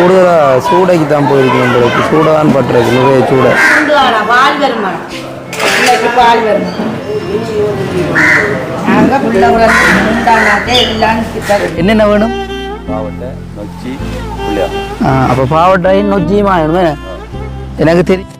கூடுதலாக சூடைக்கு தான் போயிருக்கேன் உங்களுக்கு சூடை. தான் பட்டுருக்கு நிறைய சூடை என்னென்ன வேணும்? அப்போ பாவட்டாயும் நொச்சியுமா வேணுமே? எனக்கு தெரியும்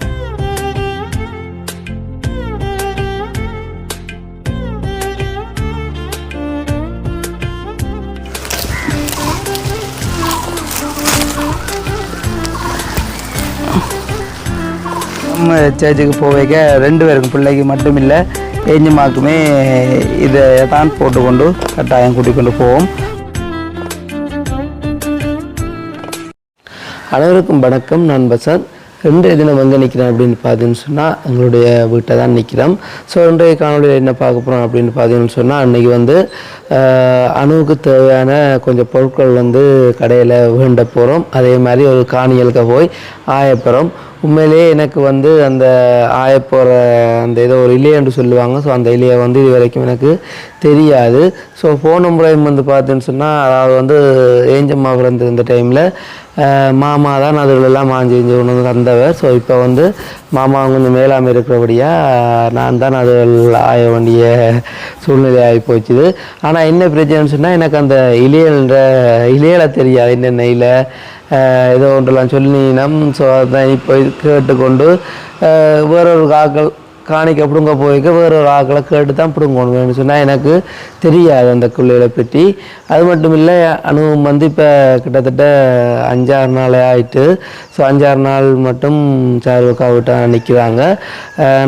நம்ம சேர்ச்சுக்கு போவைக்க ரெண்டு பேருக்கும் பிள்ளைக்கு மட்டும் இல்லை ஏஞ்சமாக்குமே இதை தான் போட்டுக்கொண்டு கட்டாயம் கூட்டிக்கொண்டு போவோம். அனைவருக்கும் வணக்கம் நான் பசார் இன்றைய தினம் எங்கே நிற்கிறேன் அப்படின்னு பார்த்தீங்கன்னு சொன்னால் எங்களுடைய வீட்டை தான் நிற்கிறோம் ஸோ இன்றைய காணொலியில் என்ன பார்க்க போகிறோம் அப்படின்னு பார்த்தீங்கன்னு சொன்னால் அன்றைக்கி வந்து அணுவுக்கு தேவையான கொஞ்சம் பொருட்கள் வந்து கடையில் வேண்ட போகிறோம் அதே மாதிரி ஒரு காணிகளுக்கு போய் ஆயப்புறம். உண்மையிலேயே எனக்கு வந்து அந்த ஆயப்போகிற அந்த ஏதோ ஒரு இலையன்று சொல்லுவாங்க. ஸோ அந்த இலையை வந்து இது வரைக்கும் எனக்கு தெரியாது. ஸோ ஃபோன் நம்பரையும் வந்து பார்த்தேன்னு சொன்னால் அதாவது வந்து ஏஞ்சம்மா பிறந்த இந்த டைமில் மாமா தான் அதுகளெல்லாம் மாஞ்சி இஞ்சி ஒன்று வந்து தந்தவர். ஸோ இப்போ வந்து மாமா கொஞ்சம் மேலாமல் இருக்கிறபடியாக நான் தான் அது ஆய வேண்டிய சூழ்நிலை ஆகி போச்சுது. ஆனால் என்ன பிரச்சனைன்னு சொன்னால் எனக்கு அந்த இலையல்ன்ற இலையில தெரியாது. என்னென்ன இலை ஏதோ ஒன்றெல்லாம் சொல்லினோம் ஸோ அதான் இப்போ கேட்டுக்கொண்டு வேறொரு காக்கள் காணிக்க பிடுங்க போய்க்க ஒரு ஆக்களை கேட்டு தான் பிடுங்கணும் வேணும்னு சொன்னால் எனக்கு தெரியாது அந்த கொள்ளைகளை பற்றி. அது மட்டும் இல்லை அனுபவம் வந்து இப்போ கிட்டத்தட்ட அஞ்சாறு நாளே ஆயிட்டு ஸோ அஞ்சாறு நாள் மட்டும் சார்வக்கா விட்டா நிற்கிறாங்க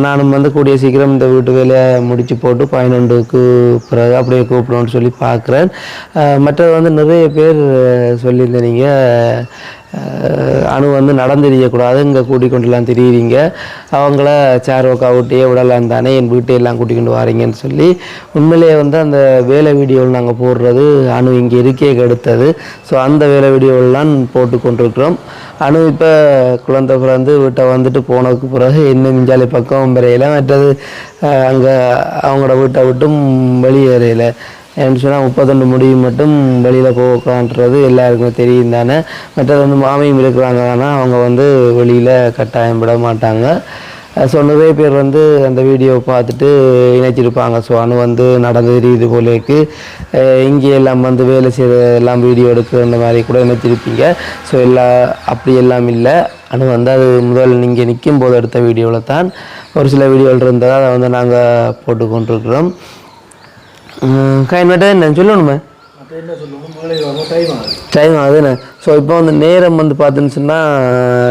நானும் வந்து கூடிய சீக்கிரம் இந்த வீட்டு வேலையை முடித்து போட்டு பதினொன்றுக்கு பிறகு அப்படியே கூப்பிடணும்னு சொல்லி பார்க்குறேன் மற்றது வந்து நிறைய பேர் சொல்லியிருந்தேன் நீங்கள் அணு வந்து நடந்தெறியக்கூடாது இங்கே கூட்டிக்கொண்டுலாம் தெரியுறீங்க. அவங்கள சேரோக்கா விட்டியே விடலாம் தானே என் வீட்டையெல்லாம் கூட்டிக்கொண்டு வாரீங்கன்னு சொல்லி உண்மையிலேயே வந்து அந்த வேலை வீடியோவில் நாங்கள் போடுறது அணு இங்கே இருக்கே எடுத்தது ஸோ அந்த வேலை வீடியோவெல்லாம் போட்டு கொண்டிருக்கிறோம் அணு இப்போ குழந்தை பிறந்து வீட்டை வந்துட்டு போனதுக்கு பிறகு இன்னும் மிஞ்சாலை பக்கம் வரையில மற்றது அங்கே அவங்களோட வீட்டை விட்டும் வெளியேறையில் ஏன்னு சொன்னால் முப்பத்தொண்டு முடிவு மட்டும் வெளியில் போகலான்றது எல்லாருக்குமே தெரியும் தானே. மற்றது வந்து மாமியும் இருக்கிறாங்க ஆனால் அவங்க வந்து வெளியில் கட்டாயம் விட மாட்டாங்க. ஸோ நிறைய பேர் வந்து அந்த வீடியோ பார்த்துட்டு இணைச்சிருப்பாங்க. ஸோ அனு வந்து நடந்து தெரியுது போலேக்கு இங்கே எல்லாம் வந்து வேலை செய்கிற எல்லாம் வீடியோ எடுக்கிற இந்த மாதிரி கூட இணைச்சிருப்பீங்க. ஸோ எல்லா அப்படி எல்லாம் இல்லை. அணு வந்து அது முதல் நீங்கள் நிற்கும் போது எடுத்த வீடியோவில் தான் ஒரு சில வீடியோவில் இருந்தால் அதை வந்து நாங்கள் போட்டு கொண்டிருக்கிறோம் கைன் என்ன சொல்லணுமே டைம் ஆகுதுண்ணே ஸோ இப்போ வந்து நேரம் வந்து பார்த்துன்னு சொன்னால்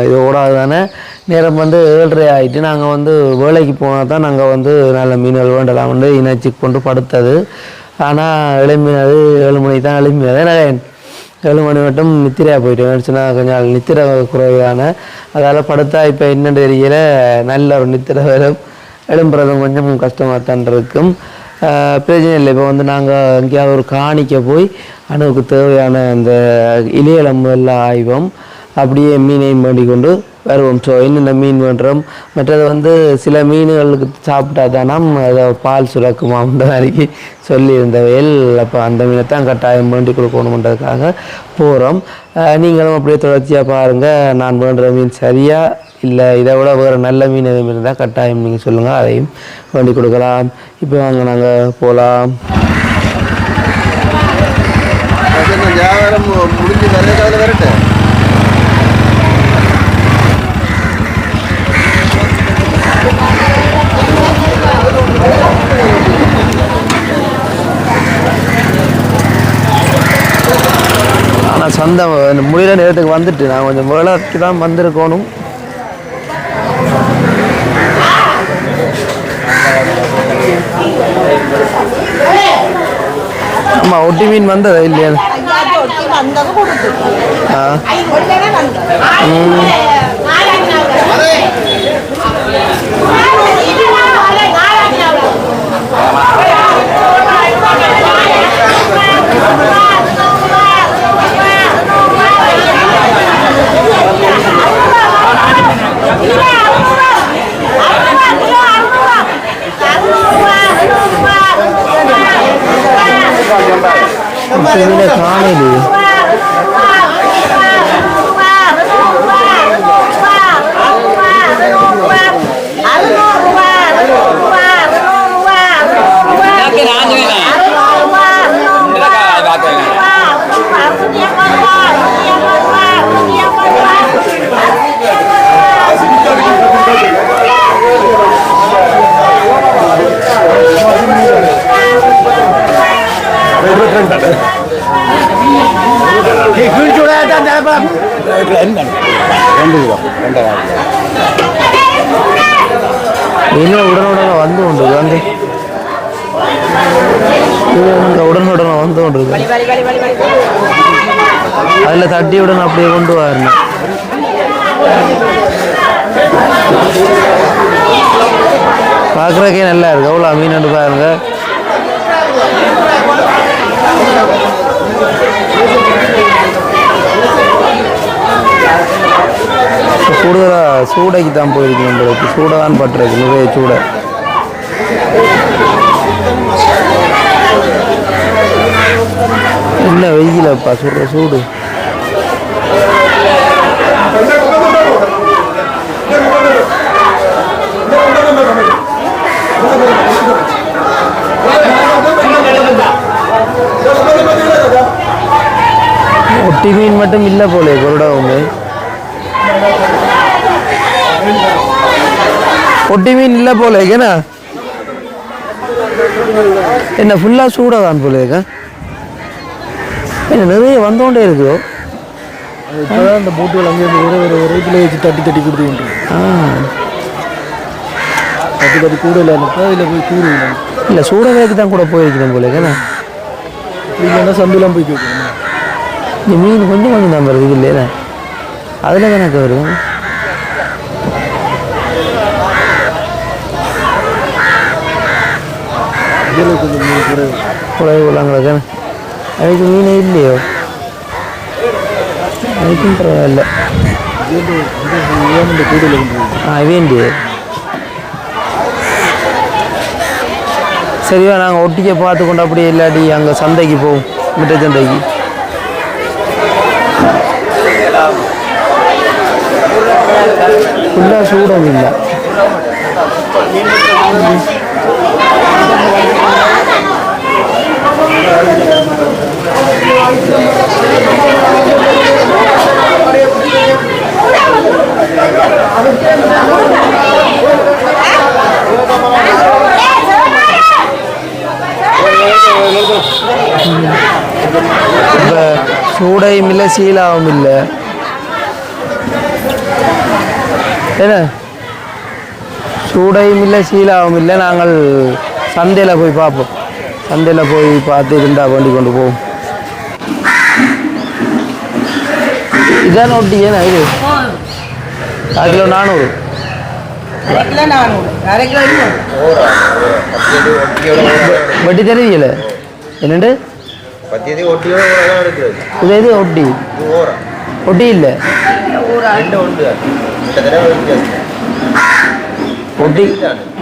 இது ஓடாது தானே நேரம் வந்து ஏழரை ஆகிட்டு நாங்கள் வந்து வேலைக்கு போனால் தான் நாங்கள் வந்து நல்ல மீன்கள் வேண்டலாம் வந்து இணைச்சி கொண்டு படுத்தது ஆனால் எழும்பினது ஏழு மணிக்கு தான் எழும்பினது நான் ஏழு மணி மட்டும் நித்திரையாக போயிட்டேன் சொன்னால் கொஞ்சம் நித்திரை குறைவான அதால் படுத்தா இப்போ என்ன தெரியல நல்ல ஒரு நித்திரை வரும் எழும்புறதும் கொஞ்சம் கஷ்டமாக தான் இருக்கும் பிரச்சனை இல்லை. இப்போ வந்து நாங்கள் எங்கேயாவது ஒரு காணிக்க போய் அணுவுக்கு தேவையான அந்த இலையளம் எல்லாம் ஆய்வம். அப்படியே மீனையும் வேண்டி கொண்டு வருவோம். ஸோ என்னென்ன மீன் பண்ணுறோம் மற்றது வந்து சில மீன்களுக்கு சாப்பிட்டா தானாம் அதை பால் சுரக்குமா அந்த மாதிரி சொல்லியிருந்தவையில் அப்போ அந்த மீனை தான் கட்டாயம் வேண்டி கொடுக்கணுன்றதுக்காக போகிறோம் நீங்களும் அப்படியே தொடர்ச்சியாக பாருங்கள் நான் வேண்டுற மீன் சரியாக இல்லை இதை விட வேறு நல்ல மீன் எதுவும் இருந்தால் கட்டாயம் நீங்கள் சொல்லுங்கள் அதையும் வேண்டி கொடுக்கலாம். இப்போ வாங்க நாங்கள் போகலாம் வியாபாரம் முடிஞ்சு நிறைய காலம் வரட்டு. ஆனால் சொந்தம் முடிகிற நேரத்துக்கு வந்துட்டு நான் கொஞ்சம் வேலைக்கு தான் வந்திருக்கணும். ஆமாம் ஒட்டி மீன் வந்ததா இல்லையா? ஆ. வந்தது மீனை காணலையே ரெண்டு கிலோ ரெண்டரை மீன் உடனுடனே வந்து உண்டு வந்து இது இங்க உடனுடனே வந்து கொண்டு இருக்கு வலி வலி வலி வலி அதில் தட்டி விடணும் அப்படியே கொண்டு வரணும் பார்க்குறக்கே நல்லா இருக்கு. எவ்வளோ மீன் பாருங்க. கூடுதலாக சூடைக்கு தான் போயிருக்கு நம்மளுக்கு சூடை தான் பட்டுருக்கு நிறைய சூடை. என்ன வெயிலப்பா சுடுற சூடு ஒட்டி மீன் மட்டும் இல்லை போலே கொருடாவுமே ஒட்டி மீன் இல்லை போலே ஏன்னா என்ன ஃபுல்லாக சூடாக தான் போலே இருக்கா என்ன நிறைய வந்தோண்டே இருக்குதோ? இப்போதான் இந்த போட்டுகள் அங்கே வேறு வேறு ரேட்டில் வச்சு தட்டி தட்டி கொடுத்து கொண்டு ஆ. தட்டி தட்டி கூட இல்லை இதில் போய் கூறு இல்லை இல்லை சூடவேக்கு தான் கூட போயிருக்கிறேன் போல ஏன்னா சந்தையெல்லாம் போய் கேட்கணும் இந்த மீன் கொஞ்சம் கொஞ்சம் தான் வருது இல்லையா அதில் கணக்கு வரும்? குழந்தை உள்ளவங்களுக்கு அதுக்கு மீனே இல்லையோ? அதுக்கும் பரவாயில்ல. ஆ வேண்டிய சரிவா நாங்கள் ஒட்டிக்க பார்த்து கொண்டு அப்படியே இல்லாட்டி அங்கே சந்தைக்கு போவோம் மிட்ட சந்தைக்கு. ஃபுல்லாக சூடம் இல்லை. இப்போ சூடையும் இல்லை சீலாவும் இல்லை. என்ன சூடையும் இல்லை சீலாவும் இல்லை நாங்கள் சந்தையில் போய் பார்ப்போம். சந்தையில் போய் பார்த்து இருந்தா வண்டி கொண்டு போவோம். இதான் ஒட்டி ஏன்னா இது கால் கிலோ நானூறு வட்டி தெரியல என்னண்டு? இது எது ஒட்டி ஒட்டி இல்லை. ஒரு ரெண்டு தான்.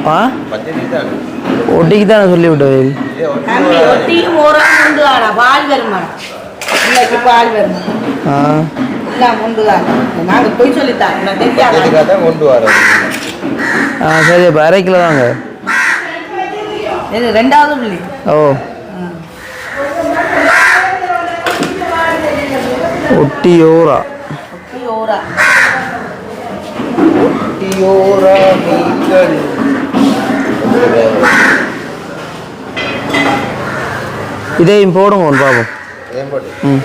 தான். ஒட்டியும் ஒரு முண்டு ஆடா பால் வருமானம் இன்னைக்கு பால் வருமானம் ஆ. எல்லாம் முண்டு ஆடா நாங்கள் போய் சொல்லித்தான் நான் தெரியாத? தான் கொண்டு வரோம் ஆ சரி அப்போ அரை கிலோ தாங்க இது ரெண்டாவது புள்ளி. ஓ. ஒட்டியோரா ஒட்டி ஓரா ஒட்டியோரா மீன்கள் இதையும் போடுங்க ஒன்று பார்ப்போம் ஏன் போட்டு ம்.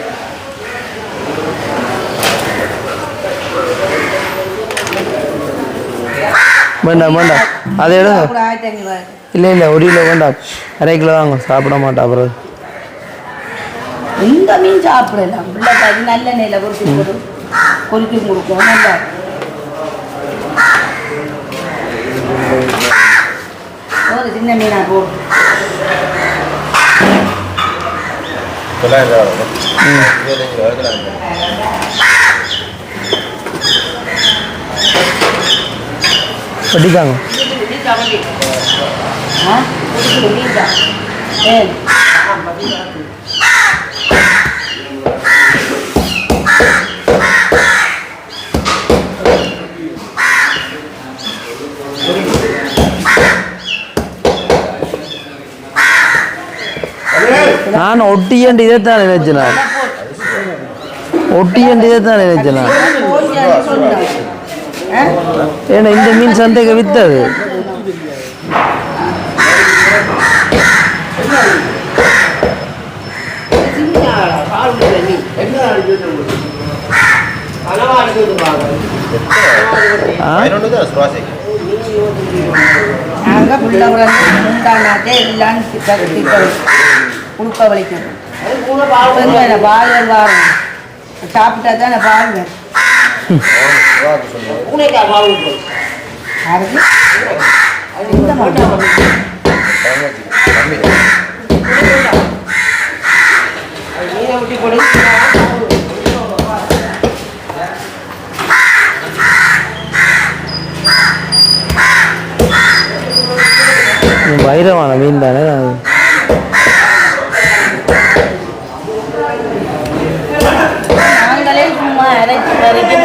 வேண்டாம் வேண்டாம். அதை ஐநூறு இல்லை இல்லை ஒரு கிலோ வேண்டாம். அரை கிலோ வாங்க. சாப்பிட மாட்டா அப்புறம் இந்த மீன் சாப்பிடலாம். பிள்ளை அது நல்ல நெல்லை பொறுத்து போடும் பொறுக்கி கொடுக்கும் நல்லா ஒரு சின்ன மீனா போடும் தொள்ளாயிரம் ரூபா வரும் இருபத்தஞ்சு ரூபா எடுக்கலாம் வெட்டிக்காங்க ஆ இது மீன் தான் ஏ நான் ஒட்டியண்டு இதைத்தான் நினைச்சேன் நான் ஒட்டியண்டு இதைத்தான் நினைச்சேன் நான் ஏன்னா இந்த மீன் சந்தைக்கு வித்தது ஆ நாங்கள் பிள்ளை எல்லாம் திட்ட திட்ட கொடுக்க வலிக்கணும் பால்கள் வாரும் சாப்பிட்டா தானே மட்டும் இது வைரமான மீன் தானே அது நாங்களே சும்மா அரைச்சி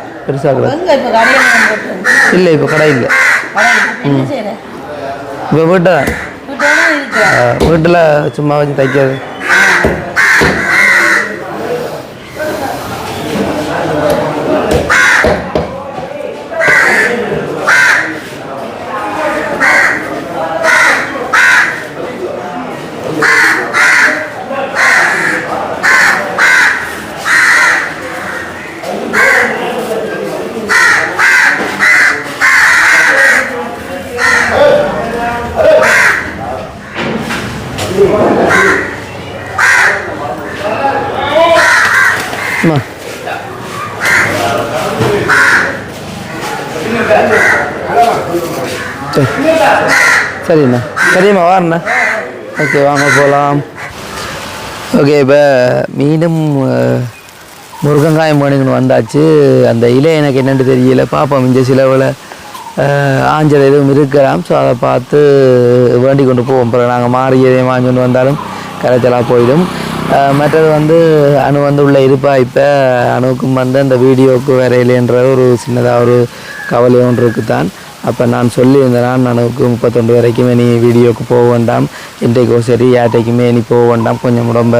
பெருசாக இல்லை இப்போ கடை இல்லை. செய்யற? இப்போ வீட்டை வீட்டில் சும்மா வச்சு தைக்காது. சரிண்ணா. சரிம்மா வாண்ணா ஓகே வாங்க போகலாம் ஓகே இப்போ மீண்டும் முருகங்காயம் முருங்கங்காயம் வேணுங்கன்னு வந்தாச்சு. அந்த இலை எனக்கு என்னென்னு தெரியல. பார்ப்போம் இந்த சிலவில் ஆஞ்சல் எதுவும் இருக்கலாம். ஸோ அதை பார்த்து வேண்டி கொண்டு போவோம். பிறகு நாங்கள் மாறி எதையும் வாங்கி கொண்டு வந்தாலும் கரைச்சலாக போயிடும். மற்றது வந்து அணு வந்து உள்ள இருப்பா. இப்போ அணுவுக்கும் வந்து அந்த வீடியோவுக்கு வரையிலேன்ற ஒரு சின்னதாக ஒரு கவலை ஒன்று இருக்குதான். அப்போ நான் சொல்லியிருந்தேன் நான் முப்பத்தொண்டு வரைக்குமே நீ வீடியோவுக்கு போக வேண்டாம். இன்றைக்கோ சரி யார்ட்டைக்குமே நீ போக வேண்டாம். கொஞ்சம் ரொம்ப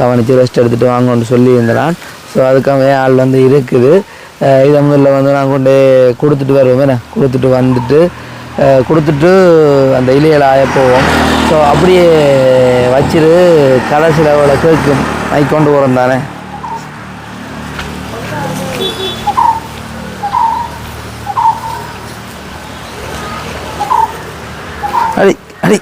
கவனித்து ரெஸ்ட் எடுத்துகிட்டு வாங்கன்னு சொல்லியிருந்தேன் ஸோ அதுக்காகவே ஆள் வந்து இருக்குது. இதை முதல்ல வந்து நான் கொண்டு கொடுத்துட்டு வருவோம். என்ன? கொடுத்துட்டு வந்துட்டு கொடுத்துட்டு அந்த இலையில ஆய போவோம். ஸோ அப்படியே வச்சிரு கடைசியில் அவளை கேட்கும். ஐ கொண்டு போகிறோம் தானே? அடி அடி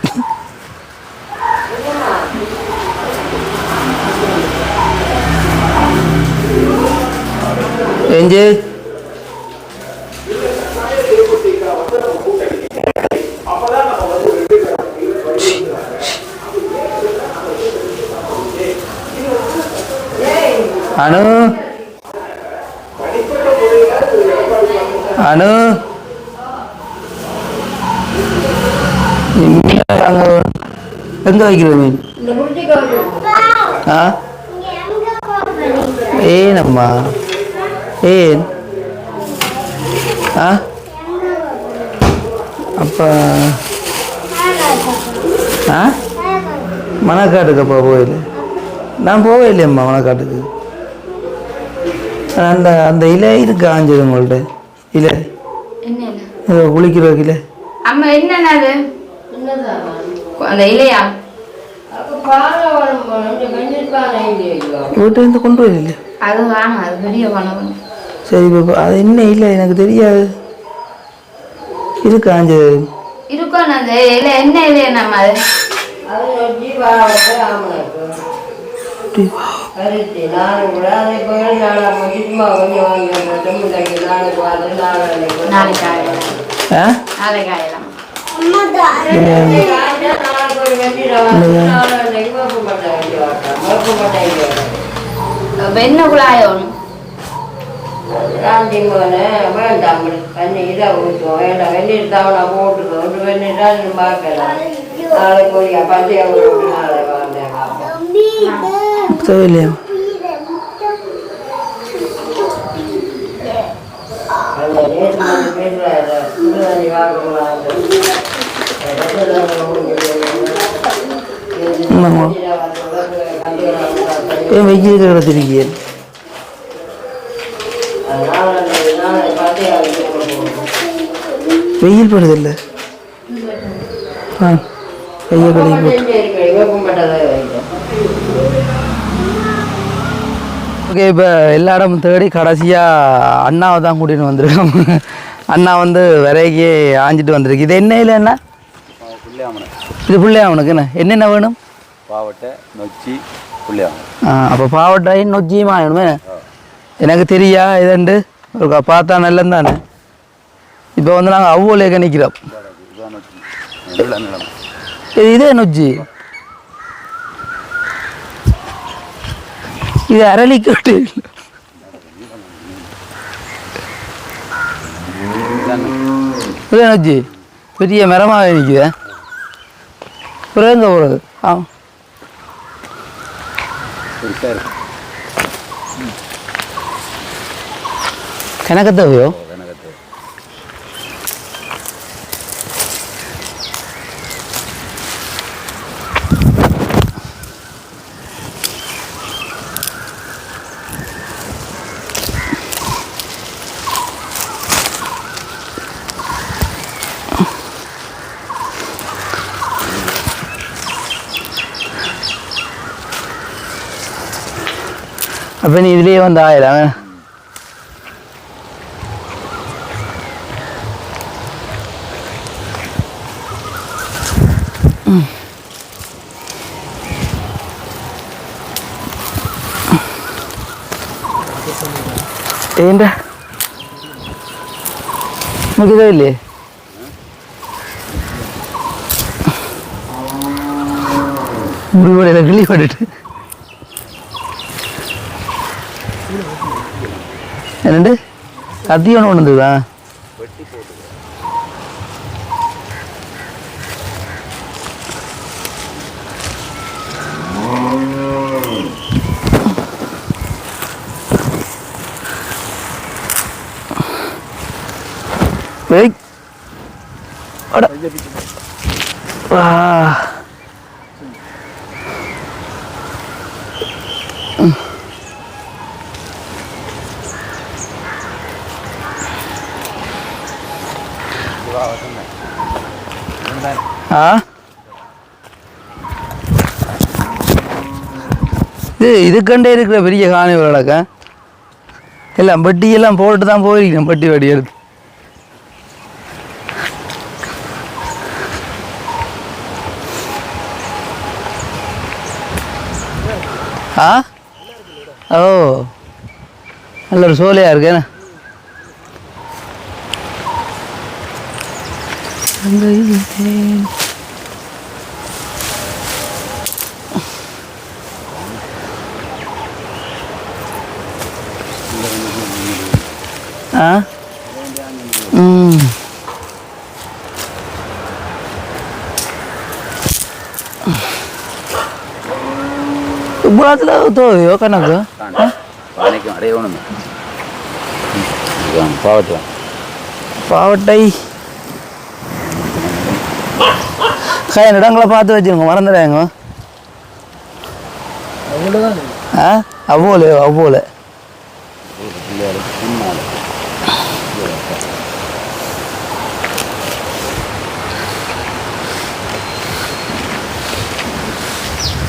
எஞ்சு அனு அனு இங்க அங்க எங்க வைக்கிறது மீன்? ஆ? ஏனம்மா. ஏன்? ஆ? அப்போ ஆ? மணக்காட்டுக்கு அப்போ போயில நான் போவே இல்லையம்மா மணக்காட்டுக்கு. அந்த அந்த இலை இருக்கு ஆஞ்சது உங்கள்ட்ட. இலை. என்ன ஏதோ குளிக்கிற இலை. அம்மா என்னன்னா அது? அந்த இலையா வீட்டில் இருந்து கொண்டு வரல அது வேணும் அது பெரிய பணம். சரி இப்போ அது என்ன இல்லை எனக்கு தெரியாது. இருக்கு ஆஞ்சது இருக்கும் அந்த இலை என்ன இலையா நம்ம அது? நாளைக்கு காயலாம் ஆ? நாளைக்கு காயலாம் அப்ப என்ன குழாயோணும் வேண்டாம் தண்ணி இதை ஊற்றுவோம் வேண்டாம் வெந்நீர் போட்டுக்கோ ஒரு வெந்நீர் தான் பார்க்கலாம் நாளைக்கு நாளை வந்தேன் தேவையில்லையா அந்த நேற்று வந்து பேசுகிறாரு சுடுதண்ணி வாங்கக்கூடாது ஆமாம்மா. ஏன் வெயில் கிடத்திருக்கீங்க வெயில் படுதில்லை ஆ வெயில் கழுவி போட்டு ஓகே இப்போ எல்லா இடமும் தேடி கடைசியாக அண்ணாவை தான் கூட்டின்னு வந்திருக்கோம். அண்ணா வந்து விரைக்கி ஆஞ்சிட்டு வந்திருக்கு. இது என்ன இல்லை என்ன இது பிள்ளையா அவனுக்கு என்ன? என்னென்ன வேணும்? பாவட்டை நொச்சி புள்ளியாமனை அப்போ பாவட்டாயும் நொச்சியுமா வேணுமே எனக்கு தெரியா இதுண்டு? ஒரு பார்த்தா நல்லது தானே இப்போ வந்து நாங்கள் அவ்வளோ நிற்கிறோம் இது இதே நொச்சி. இது அரளிக்கட்டு நொச்சி பெரிய மரமாக நிற்குதே அப்புறம் எங்கே போகிறது ஆ பெருசாக അപ്പൊ ഇനി ഇതിലേ വന്നായാലും ஆயிரம் ഏന്റെ നമുക്കിതല്ലേ മുറിപോലെ കിളി പാടിട്ട് கத்தி ஒன்று வந்ததா ஏய் அட. ஆ இது இதுக்கண்டே இருக்கிற பெரிய காணி விளக்க எல்லாம் பட்டியெல்லாம் போட்டு தான் போயிருக்கேன் பட்டி வடி எடுத்து. ஆ? ஓ. நல்ல ஒரு சோலையா இருக்கேண்ணே அங்க ஆ ம் இவ்வளோத்தில் தோவையோ கணக்கு பானைக்கும் அடையணும் இதுதான் பாவட்டை. பாவட்டை. கை இடங்களை பார்த்து வச்சுருங்க மறந்துடாங்க அவ்வளோதான் ஆ? அவ்வோல அவ்வோல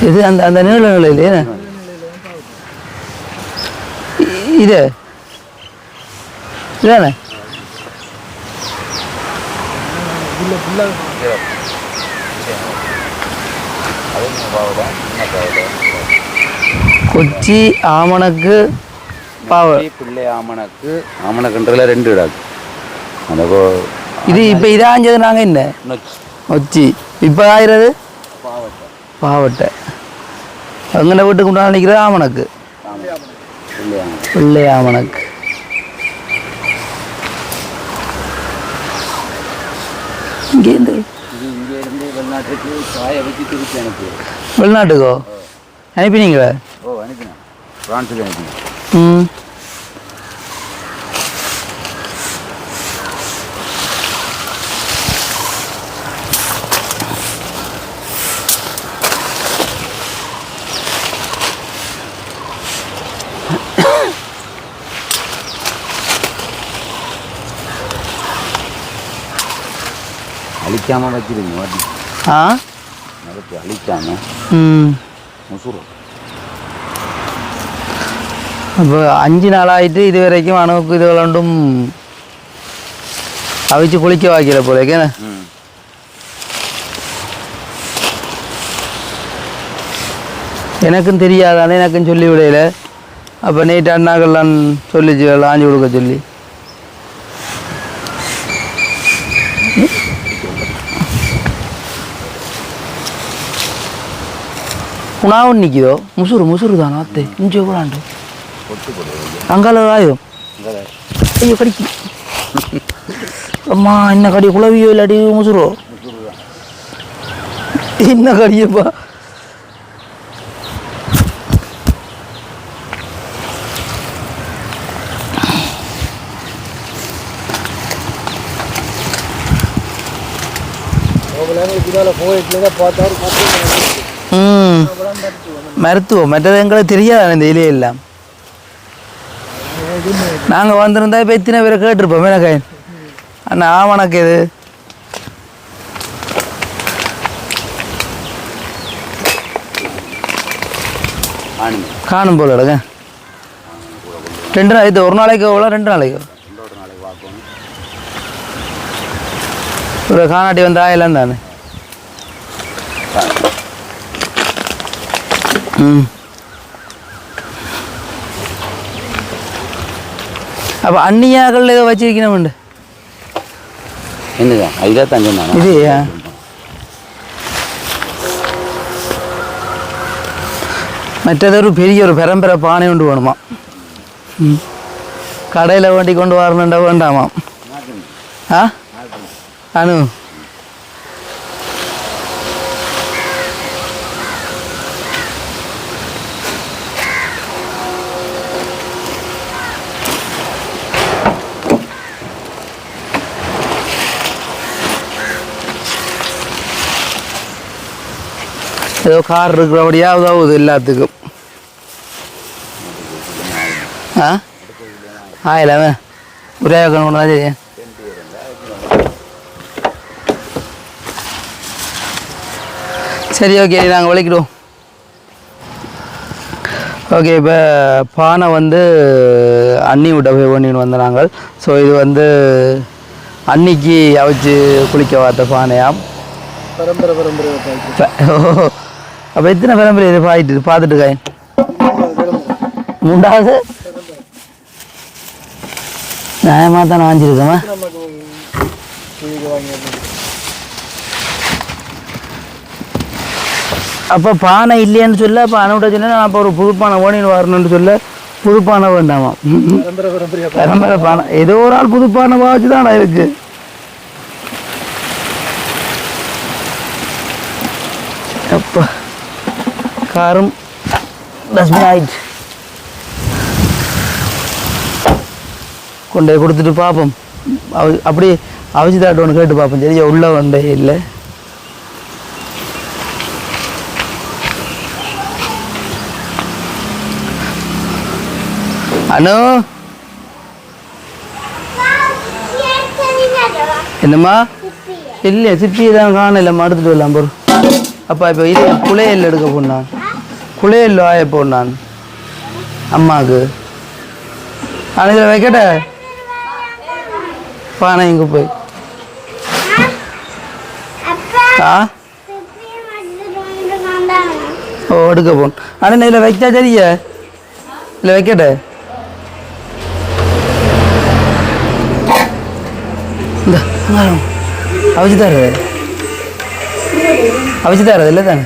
இது அந்த அந்த நீள நிலையிலே இது. பாவட்டை கொச்சி ஆமணக்கு பாவ. பிள்ளை ஆமணக்கு. ஆமணக்குன்றதுல ரெண்டு இடாது அந்த இது இப்போ இதாஞ்சது நாங்கள் என்ன? நொச்சி. இப்போ ஆயிரது பாவட்டை. பாவட்டை. அங்கே வீட்டுக்கு முன்னாடி நிற்கிறது ஆமணக்கு. பிள்ளை ஆமணக்கு. இங்கேருந்து வெளிநாட்டுக்கு? அனுப்பினீங்களா ம். அழிக்காம வச்சிருங்க வாட்டி ஆ நிலத்தை அழிக்காம ம் முசுறு இப்போ அஞ்சு நாள் ஆயிட்டு இது வரைக்கும் அணுவுக்கு இது விளாண்டும் அவிச்சு குளிக்க வைக்கிற போல ம் எனக்கும் தெரியாதானே எனக்கும் சொல்லி விடையில அப்போ நைட்டு அண்ணாக்கள்லாம் சொல்லிச்சு ஆஞ்சி கொடுக்க சொல்லி உணாவும் நிற்கிதோ முசுறு முசுறு தானோ அத்து இஞ்சி கூடாண்டு அங்கால ஆயோ ஐயோ கடிக்கு அம்மா என்ன கடி குழவியோ இல்லாட்டி முசுறோ என்ன கடியப்பா அவங்க போயிட்டு தான் பார்த்தாரு பார்த்து மருத்துவம் மற்றது எங்களுக்கு தெரியாது இந்த இலையே எல்லாம் நாங்கள் வந்திருந்தா இப்போ எத்தனை பேரை கேட்டிருப்போம் எனக்கு அண்ணா ஆவணக்கு இது காணும் போல எடுங்க ரெண்டு நாள் இது ஒரு நாளைக்கு எவ்வளோ ரெண்டு நாளைக்கு? ஒரு காணாட்டி வந்து ஆயிலாம் தானே ம் அப்போ அந்நியாக்கள் ஏதோ வச்சிருக்கணும் என்னங்க ஐதா தங்க தானே இது மற்றதொரு பெரிய ஒரு பெரம்பரை பானை கொண்டு வேணுமா ம் கடையில் வேண்டி ஏதோ கார் இருக்கிறபடியா உதவுது எல்லாத்துக்கும். ஆ? ஆ இல்லாம ஒரே கொண்டு தான் தெரியும் சரி ஓகே நாங்கள் விளக்கிடுவோம். ஓகே இப்போ பானை வந்து அண்ணி விட்ட போய் பண்ணின்னு வந்த நாங்கள். ஸோ இது வந்து அன்னிக்கு அவிச்சு குளிக்க பார்த்த பானையாம். பரம்பரை பரம்பரை ஓ அப்போ எத்தனை பரம்பரை இது பாயிட்டு பார்த்துட்டு காய் மூன்றாவது? நியாயமாக தானே வாங்கியிருக்கோமா அப்போ பானை இல்லையான்னு சொல்ல அப்போ அனுவிட்ட சொல்ல நான் அப்போ ஒரு புதுப்பானை பானை ஓனின்னு வரணும்னு சொல்ல புது வேண்டாமா? பரம்பரை பானை. ஏதோ ஒரு ஆள் புதுப்பானை வாச்சு தான் இருக்கு. அப்பா. காரும் டஸ்ட்பின் ஆயிடுச்சு கொண்டு போய் கொடுத்துட்டு பார்ப்போம் அவ அப்படி அவிச்சு தாட்டு ஒன்று கேட்டு பார்ப்போம் சரியா உள்ள வந்தே இல்லை. அனு? என்னம்மா? இல்லையா சிப்பி தான் காணலம்மா எடுத்துட்டு வரலாம் பொரு அப்பா இப்போ இது குளையல் எடுக்க போனான். குளையல் ஆய போனான் அம்மாவுக்கு ஆனால் இதில் வைக்கட்ட பானை இங்கே போய். ஆ? ஓ எடுக்க போன் ஆனால் இதில் வைக்கா சரியா? இல்லை வைக்கட்ட? இந்த அவிச்சு தர்றது அவிச்சு தர்றது இல்லை தானே?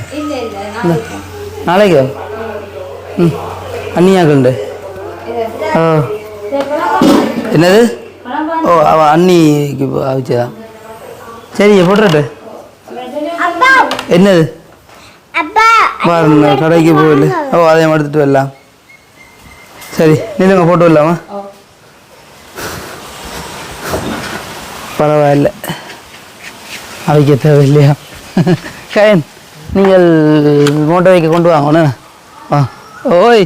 இந்த. நாளைக்கு? ம் அண்ணியாக்குண்டு ஓ என்னது? ஓ அவ அண்ணிக்கு அவிச்சதா? சரி போட்டுறட்டு. என்னது? பாருங்க கடைக்கு போகல ஓ அதையும் எடுத்துட்டு வரலாம். சரி நில்லுங்க போட்டு வரலாமா? பரவாயில்ல. அவைக்க தேவையில்லையா? கயன். நீங்கள் மூட்டை வைக்க கொண்டு வாங்க ஒன்று ஆ. ஓய்.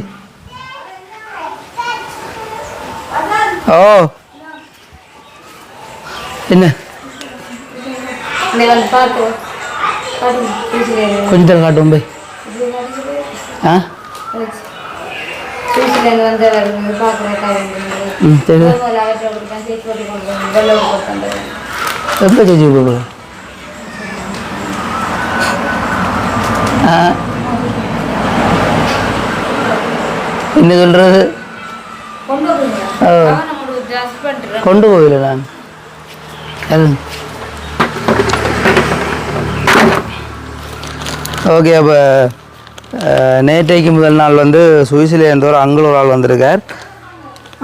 ஓ. என்ன? கொஞ்சம் காட்டும் போய். ஆ? ம் சரி. அவற்றை சேர்த்து போட்டு கொண்டு வந்து வெள்ளை போட்டு வந்தவர் எப்போ செஞ்சு கொடுக்குறோம் ஆ என்ன சொல்கிறது கொண்டு போகல நான். ஓகே அப்போ நேற்றைக்கு முதல் நாள் வந்து சுவிஸ்லேருந்து ஒரு அங்கிள் ஒரு ஆள் வந்திருக்கார்.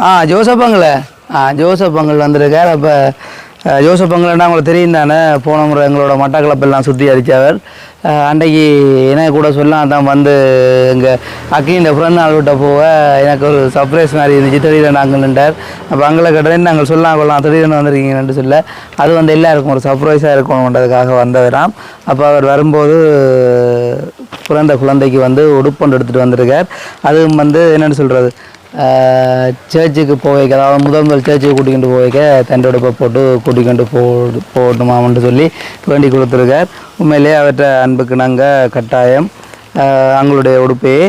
ஆ ஜோசப் அங்கிள் ஆ ஜோசப் அங்கிள் வந்திருக்கார். அப்போ ஜோசப் அங்கிள்னா உங்களுக்கு தெரியும் தானே? போன முறை எங்களோட மட்டக்களப்பெல்லாம் சுற்றி அடித்தவர் அன்றைக்கு எனக்கு கூட சொல்லலாம் தான் வந்து எங்கள் அக்கின்ற பிறந்த நாள் விட்ட போக எனக்கு ஒரு சர்ப்ரைஸ் மாதிரி இருந்துச்சு. திடீரென அங்கே நின்றார். அப்போ அங்களை கிட்டே நாங்கள் சொல்லலாம் கொள்ளலாம் திடீரென வந்திருக்கீங்கன்னு சொல்ல அது வந்து எல்லாருக்கும் ஒரு சர்ப்ரைஸாக இருக்கணுன்றதுக்காக வந்தவராம். அப்போ அவர் வரும்போது பிறந்த குழந்தைக்கு வந்து உடுப்பொண்டு எடுத்துகிட்டு வந்திருக்கார். அதுவும் வந்து என்னென்னு சொல்கிறது சர்ச்சுக்கு போய்க்க அதாவது முதல் முதல் சர்ச்சுக்கு கூட்டிக்கிட்டு போய்க்க தண்டெடுப்பை போட்டு கூட்டிக்கொண்டு போ போகணுமாமன்ட்டு சொல்லி வேண்டி கொடுத்துருக்கார். உண்மையிலே அவற்றை அன்புக்கு நாங்கள் கட்டாயம் அவங்களுடைய உடுப்பையே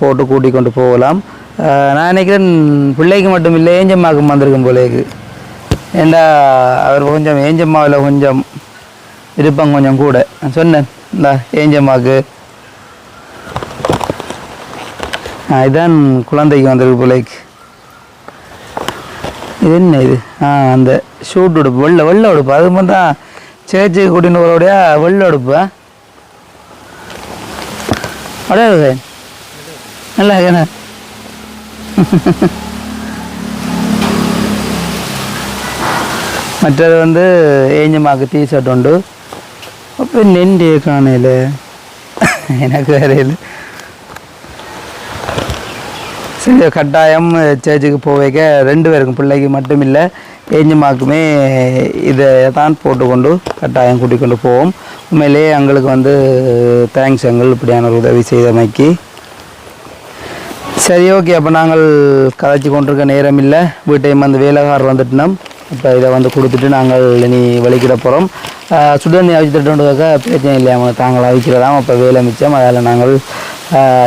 போட்டு கூட்டிக்கொண்டு போகலாம். நான் நினைக்கிறேன் பிள்ளைக்கு மட்டும் இல்லை ஏஞ்சம்மாவுக்கும் வந்திருக்கும் போலேக்கு ஏண்டா அவர் கொஞ்சம் ஏஞ்சம்மாவில் கொஞ்சம் விருப்பம் கொஞ்சம் கூட. சொன்னேன் இந்த ஏஞ்சம்மாவுக்கு இதுதான் இதான் குழந்தைக்கு வந்திருக்கு பிள்ளைக்கு இது என்ன இது? ஆ அந்த ஷூட் உடுப்பு வெள்ளை வெள்ளை உடுப்பு. அது மட்டும் தான் சேர்ச்சி கூட்டின்னு போகிறோடைய வெள்ளை உடுப்பு? அப்படியே நல்லா இருக்கேண்ணே. மற்றது வந்து ஏஞ்சமாக்கு டி ஷர்ட் உண்டு. அப்போ நெண்டு காணையில் எனக்கு வேற இல்லை சரி கட்டாயம் சேர்ச்சுக்கு போவைக்க ரெண்டு பேருக்கும் பிள்ளைக்கு மட்டும் இல்லை ஏஞ்சமாக்குமே இதை தான் போட்டுக்கொண்டு கட்டாயம் கூட்டிக்கொண்டு போவோம். உண்மையிலேயே எங்களுக்கு வந்து தேங்க்ஸ் எங்கள் இப்படியான ஒரு உதவி செய்தமைக்கு. சரி ஓகே அப்போ நாங்கள் கதைச்சி கொண்டிருக்க நேரம் இல்லை வீட்டையும் வந்து வேலைக்காரர் வந்துட்டோம் இப்போ இதை வந்து கொடுத்துட்டு நாங்கள் இனி வலிக்கிட போகிறோம் சுடுதண்ணி அவிச்சுட்டுன்றதுக்காக பிரச்சனை இல்லையாமல் தாங்கள் அவிக்கிறதாம். அப்போ வேலை மிச்சம். அதில் நாங்கள்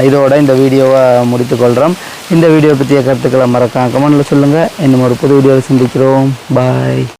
இதோட இந்த வீடியோவை முடித்துக்கொள்கிறோம் இந்த வீடியோ பற்றிய கருத்துக்களை மறக்காம கமெண்டில் சொல்லுங்கள் இன்னும் ஒரு புது வீடியோவை சந்திக்கிறோம். பாய்